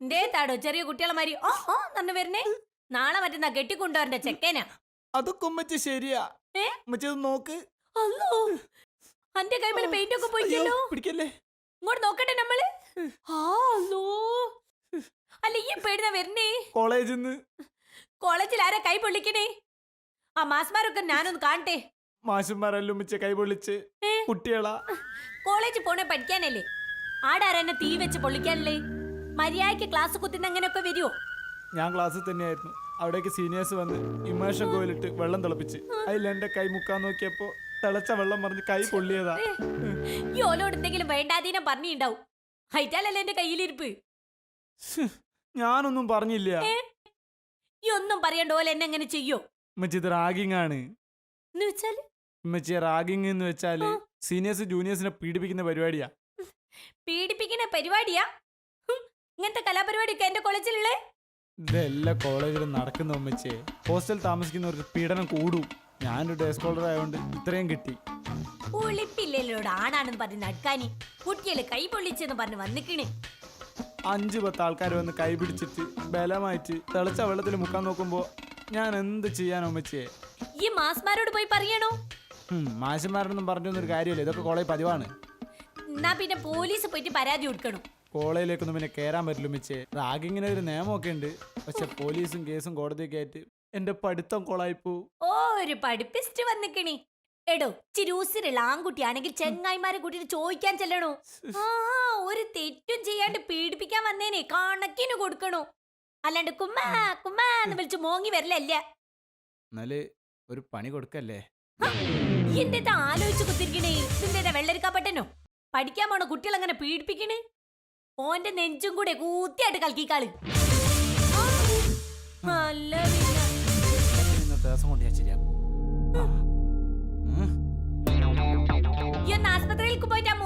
എന്തേ താടോ ചെറിയ കുട്ടികളെ ഓ ഓ തന്നെ വരുന്നേ നാളെ മറ്റന്നാ കെട്ടിക്കൊണ്ടുവരണ്ട ചെക്കേനാ. അതൊക്കെ ഉമ്മച്ചി ശരിയാ? ഉമ്മച്ചി നോക്ക്. അല്ലോ. അന്റെ കൈമേലെ പെയിന്റ് ഒക്കെ പോയിക്കല്ലോ. പിടിക്കല്ലേ? ഇങ്ങോട്ട് നോക്കട്ടെ നമ്മൾ. ആ അല്ലോ. അല്ല ഈ പേടിനാ വരുന്നേ കോളേജിൽ നിന്ന് കോളേജിൽ ആരാ കൈ പൊള്ളിക്കണേ? ആ മാസ്മാരൊക്കെ ഞാനൊന്ന് കാണട്ടെ. മാഷന്മാരെല്ലാം ഉമ്മച്ച കൈ പൊള്ളിച്ച്? കുട്ടികളാ. കോളേജിൽ പോണേ പഠിക്കാനല്ലേ? ആടാരെന്നെ തീ വെച്ച് പൊള്ളിക്കാനല്ലേ? മര്യാദയ്ക്ക് ക്ലാസ് കുത്തുന്ന അങ്ങനെയൊക്കെ വരുമോ ഞാൻ ക്ലാസ്സിൽ തന്നെയായിരുന്നു. അവിടേക്ക് സീനിയേഴ്സ് വന്ന് ഇമേഷൻ കോയിലിട്ട് വെള്ളം തിളപ്പിച്ച്. അതിൽ എന്റെ കൈ മുക്കാൻ നോക്കിയപ്പോ തിളച്ച വെള്ളം പറഞ്ഞ് കൈ പൊള്ളിയതാ. ഈ ഓലോട് എന്തെങ്കിലും വേണ്ടാതീനം പറഞ്ഞിണ്ടാവും. ഹൈറ്റാലല്ലേ എന്റെ കയ്യിലിരിപ്പ്? ഞാനൊന്നും പറഞ്ഞില്ല. ഏ? ഈ ഒന്നും പറയണ്ട ഓല എന്നെ എങ്ങനെ ചെയ്യോ? ഉമ്മച്ചി ഇത് റാഗിങ് ആണ് എന്ന് വെച്ചാൽ? റാഗിങ് എന്ന് വെച്ചാൽ ആ. സീനിയേഴ്സ് ജൂനിയേഴ്സിനെ പീഡിപ്പിക്കുന്ന പരിപാടിയാ. പീഡിപ്പിക്കുന്ന പരിപാടിയാ? ഇങ്ങനത്തെ കലാപരിപാടിയൊക്കെ എന്റെ കോളേജിലുള്ളേ? ഇതെല്ലാം കോളേജിലും നടക്കുന്ന ഉമ്മച്ചേ ഹോസ്റ്റൽ താമസിക്കുന്നവർക്ക് പീഡനം കൂടും. ഞാനൊരു ഡേ സ്കോളർ ആയതുകൊണ്ട് ഇത്രയും കിട്ടി. ഒളിപ്പില്ലല്ലോട് ആണാണെന്ന് പറഞ്ഞ് നടക്കാനി. കുട്ടികൾ കൈ പൊള്ളിച്ചെന്ന് പറഞ്ഞ് വന്നിക്കണേ. അഞ്ച് പത്ത് ആൾക്കാർ വന്ന് കൈ പിടിച്ചിട്ട് ബലമായിട്ട് തിളച്ച വെള്ളത്തിൽ മുക്കാൻ നോക്കുമ്പോ ഞാൻ എന്ത് ചെയ്യാനോ ഈ മാസ്മാരോട് പോയി പറയണോ? മാഷന്മാരൊന്നും പറഞ്ഞൊന്നും കാര്യമില്ല. ഇതൊക്കെ കോളേജ് പതിവാണ്. എന്നാ പിന്നെ പോലീസ് പോയിട്ട് പരാതി കൊടുക്കണം. കോളേജിലേക്കൊന്നും പിന്നെ കയറാൻ പറ്റില്ല ഉമ്മച്ചേ. റാഗിങ്ങിന് ഒരു നിയമമൊക്കെ ഉണ്ട്. പക്ഷെ പോലീസും കേസും കോടതിയൊക്കെ ആയിട്ട് എന്റെ പഠിത്തം കൊളായിപ്പോ. ഓ ഒരു പഠിപ്പിസ്റ്റ് വന്നിക്കണി. എടോ ചിരൂസിലുള്ള ആൺകുട്ടിയാണെങ്കിൽ ചെങ്ങായിമാരെ കൂട്ടിട്ട് ചോദിക്കാൻ ചെല്ലണോ? ആ ഒരു തെറ്റും ചെയ്യാണ്ട് പീഡിപ്പിക്കാൻ വന്നേനെ. കണക്കിന് കൊടുക്കണോ? അല്ലാണ്ട് കുമ്മാ കുമ്മാ എന്ന് വിളിച്ച് മോങ്ങി വരലല്ല? എന്നാൽ ഒരു പണി കൊടുക്കല്ലേ? എന്റെ ആലോചിച്ച് കുത്തിരിക്കണേ? ഇതിന്റെ വെള്ളരിക്കാപ്പട്ടനോ പഠിക്കാൻ പോണ കുട്ടികൾ അങ്ങനെ പീഡിപ്പിക്കണേ? ഓന്റെ നെഞ്ചും കൂടെ കൂത്തിയായിട്ട് കൽക്കിക്കാൾ. പിന്നെ. ഇന്നത്തെ ദിവസം കൊണ്ട് ഞാൻ ശരിയാക്കും. ഈ ഒന്ന് ആസ്പത്രിയിലേക്ക് പോയിട്ട് ആ